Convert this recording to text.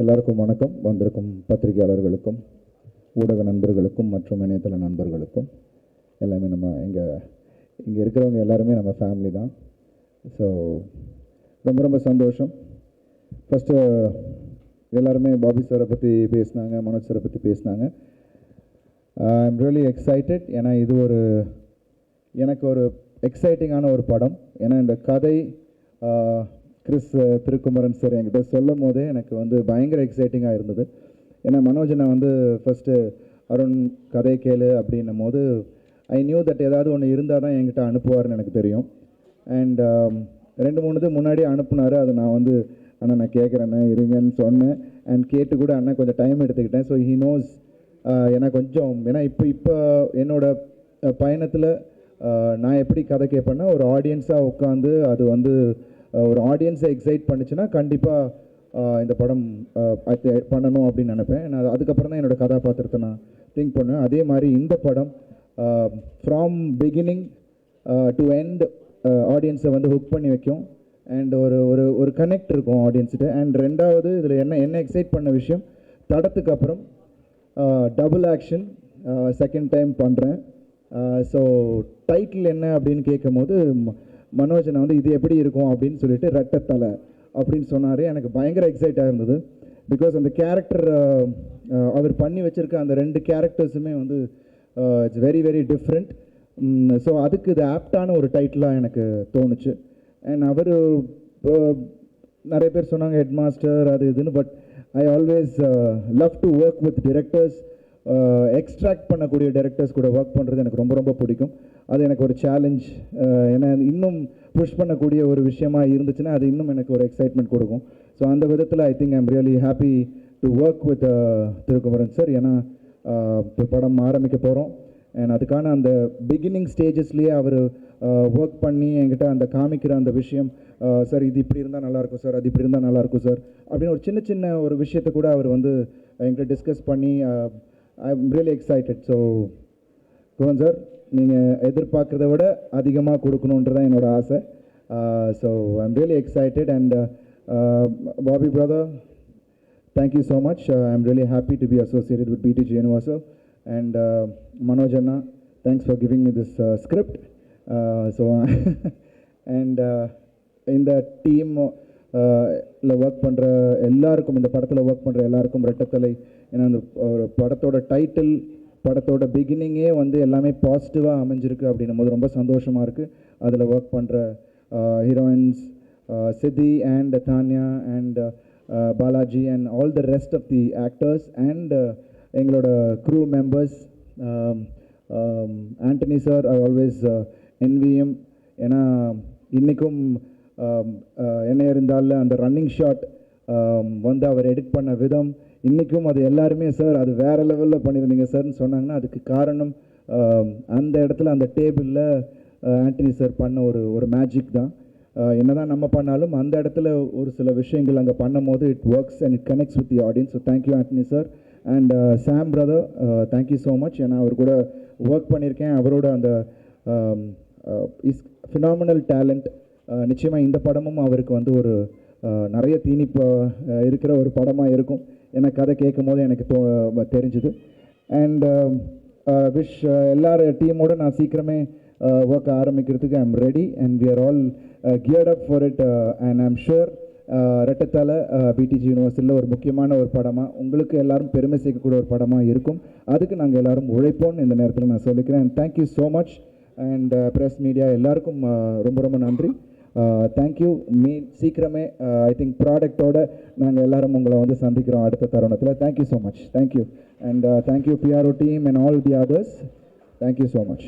எல்லாருக்கும் வணக்கம். வந்திருக்கும் பத்திரிகையாளர்களுக்கும் ஊடக நண்பர்களுக்கும் மற்றும் இணையதள நண்பர்களுக்கும். எல்லாமே நம்ம இங்கே இங்கே இருக்கிறவங்க எல்லாருமே நம்ம ஃபேமிலி தான். ஸோ ரொம்ப ரொம்ப சந்தோஷம். ஃபஸ்ட்டு எல்லாருமே பாபி சாரை பற்றி பேசினாங்க மனோஜ் சாரை பற்றி பேசினாங்க. ஐ எம் ரியலி எக்ஸைட்டட் ஏன்னா இது ஒரு எனக்கு ஒரு எக்ஸைட்டிங்கான ஒரு படம். ஏன்னா இந்த கதை கிறிஸ் திருக்குமரன் சார் என்கிட்ட சொல்லும் போதே எனக்கு வந்து பயங்கர எக்ஸைட்டிங்காக இருந்தது. ஏன்னா மனோஜனை வந்து ஃபஸ்ட்டு அருண் கதை கேளு அப்படின்னும் போது ஐ நியூ தட் ஏதாவது ஒன்று இருந்தால் தான் என்கிட்ட அனுப்புவார்னு எனக்கு தெரியும். அண்ட் um, ரெண்டு மூணு இது முன்னாடி அனுப்புனார். அது நான் வந்து அண்ணா நான் கேட்குறேண்ணே இருங்கன்னு சொன்னேன். அண்ட் கேட்டு கூட அண்ணா கொஞ்சம் டைம் எடுத்துக்கிட்டேன். ஸோ ஹீ நோஸ் ஏன்னா கொஞ்சம் ஏன்னா இப்போ இப்போ என்னோடய பயணத்தில் நான் எப்படி கதை கேட்பேன்னா ஒரு ஆடியன்ஸாக உட்காந்து அது வந்து ஒரு ஆடியன்ஸை எக்ஸைட் பண்ணுச்சுன்னா கண்டிப்பாக இந்த படம் பண்ணணும் அப்படின்னு நினைப்பேன். நான் அதுக்கப்புறம் தான் என்னோடய கதாபாத்திரத்தை நான் திங்க் பண்ணுவேன். அதே மாதிரி இந்த படம் ஃப்ராம் பிகினிங் டு எண்ட் ஆடியன்ஸை வந்து ஹுக் பண்ணி வைக்கும். அண்ட் ஒரு ஒரு ஒரு கனெக்ட் இருக்கும் ஆடியன்ஸ்கிட்ட அண்ட் ரெண்டாவது இதில் என்ன என்ன எக்ஸைட் பண்ண விஷயம்? தடத்துக்கு அப்புறம் டபுள் ஆக்ஷன் செகண்ட் டைம் பண்ணுறேன் ஸோ டைட்டில் என்ன அப்படின்னு கேட்கும் போது மனோஜனை வந்து இது எப்படி இருக்கும் அப்படின்னு சொல்லிட்டு ரெட்டத்தலை அப்படின்னு சொன்னார். எனக்கு பயங்கர எக்ஸைட்டாக இருந்தது. பிகாஸ் அந்த கேரக்டர் அவர் பண்ணி வச்சுருக்க அந்த ரெண்டு கேரக்டர்ஸுமே வந்து it's very very different so அதுக்கு இது ஆப்டான ஒரு டைட்டிலாக எனக்கு தோணுச்சு. அண்ட் அவர் நிறைய பேர் சொன்னாங்க ஹெட் மாஸ்டர் அது இதுன்னு but I always love to work with directors extract பண்ணக்கூடிய டேரக்டர்ஸ் கூட ஒர்க் பண்ணுறது எனக்கு ரொம்ப ரொம்ப பிடிக்கும். அது எனக்கு ஒரு சேலஞ்ச் ஏன்னா இன்னும் புஷ் பண்ணக்கூடிய ஒரு விஷயமா இருந்துச்சுன்னா அது இன்னும் எனக்கு ஒரு எக்ஸைட்மெண்ட் கொடுக்கும். ஸோ அந்த விதத்தில் I think I'm really happy to work with Thirukumaran sir ஏன்னா இப்போ படம் ஆரம்பிக்க போகிறோம் அண்ட் அதுக்கான அந்த பிகினிங் ஸ்டேஜஸ்லேயே அவர் ஒர்க் பண்ணி என்கிட்ட அந்த காமிக்கிற அந்த விஷயம் சார் இது இப்படி இருந்தால் நல்லாயிருக்கும் சார் அது இப்படி இருந்தால் நல்லாயிருக்கும் சார். அப்படின்னு ஒரு சின்ன சின்ன ஒரு விஷயத்தை கூட அவர் வந்து என்கிட்ட டிஸ்கஸ் பண்ணி I am really excited so Gunan sir நீங்கள் எதிர்பார்க்குறத விட அதிகமாக கொடுக்கணுன்றதான் என்னோட ஆசை so I am really excited and Bobby brother Thank you so much. Uh, I'm really happy to be associated with BTG Universal. And uh, Manoj Anna, thanks for giving me this uh, script. Uh, so, and uh, இந்த team இல்லை work பண்ணுற எல்லாருக்கும் இந்த படத்தில் work பண்ணுற எல்லாருக்கும் ரெட்டத்தலை ஏன்னா அந்த ஒரு படத்தோட டைட்டில் படத்தோட பிகினிங்கே வந்து எல்லாமே பாசிட்டிவாக அமைஞ்சிருக்கு அப்படின்னும் போது ரொம்ப சந்தோஷமாக இருக்குது அதில் ஒர்க் பண்ணுற heroines Siddhi and Tanya and Balaji and all the rest of the actors and எங்களோட crew members Antony sir I always NVM ஏன்னா இன்றைக்கும் என்ன இருந்தாலும் அந்த ரன்னிங் ஷாட் வந்து அவர் எடிட் பண்ண விதம் இன்றைக்கும் அது எல்லாருமே சார் அது வேறு லெவலில் பண்ணியிருந்தீங்க சார்னு சொன்னாங்கன்னா அதுக்கு காரணம் அந்த இடத்துல அந்த டேபிளில் ஆண்டனி சார் பண்ண ஒரு ஒரு மேஜிக் தான். என்ன என்னதான் நம்ம பண்ணாலும் அந்த இடத்துல ஒரு சில விஷயங்கள் அங்கே பண்ணும் போது it works and it connects with the audience so thank you Antony sir and Sam brother thank you so much ஏன்னா அவர் கூட ஒர்க் பண்ணியிருக்கேன். அவரோட அந்த இஸ் ஃபினாமினல் டேலண்ட் நிச்சயமாக இந்த படமும் அவருக்கு வந்து ஒரு நிறைய தீனிப்போ இருக்கிற ஒரு படமாக இருக்கும் ஏன்னா கதை கேட்கும் போது எனக்கு தோ தெரிஞ்சுது. அண்ட் விஷ் எல்லார் டீமோடு நான் சீக்கிரமே ஒர்க் ஆரம்பிக்கிறதுக்கு I am ready and we are all geared up for it and I am sure ரெட்டத்தால BTG யூனிவர்சிட்டியில் ஒரு முக்கியமான ஒரு படமாக உங்களுக்கு எல்லாரும் பெருமை சேர்க்கக்கூடிய ஒரு படமாக இருக்கும். அதுக்கு நாங்கள் எல்லாரும் உழைப்போம்னு இந்த நேரத்தில் நான் சொல்லிக்கிறேன். And thank you so much and press media எல்லாருக்கும் ரொம்ப ரொம்ப நன்றி. தேங்க்யூ மீ சீக்கிரமே ஐ திங்க் ப்ராடக்டோட நாங்கள் எல்லாரும் உங்களை வந்து சந்திக்கிறோம் அடுத்த தருணத்தில். Thank you so much thank you and thank you PRO team and all the others thank you so much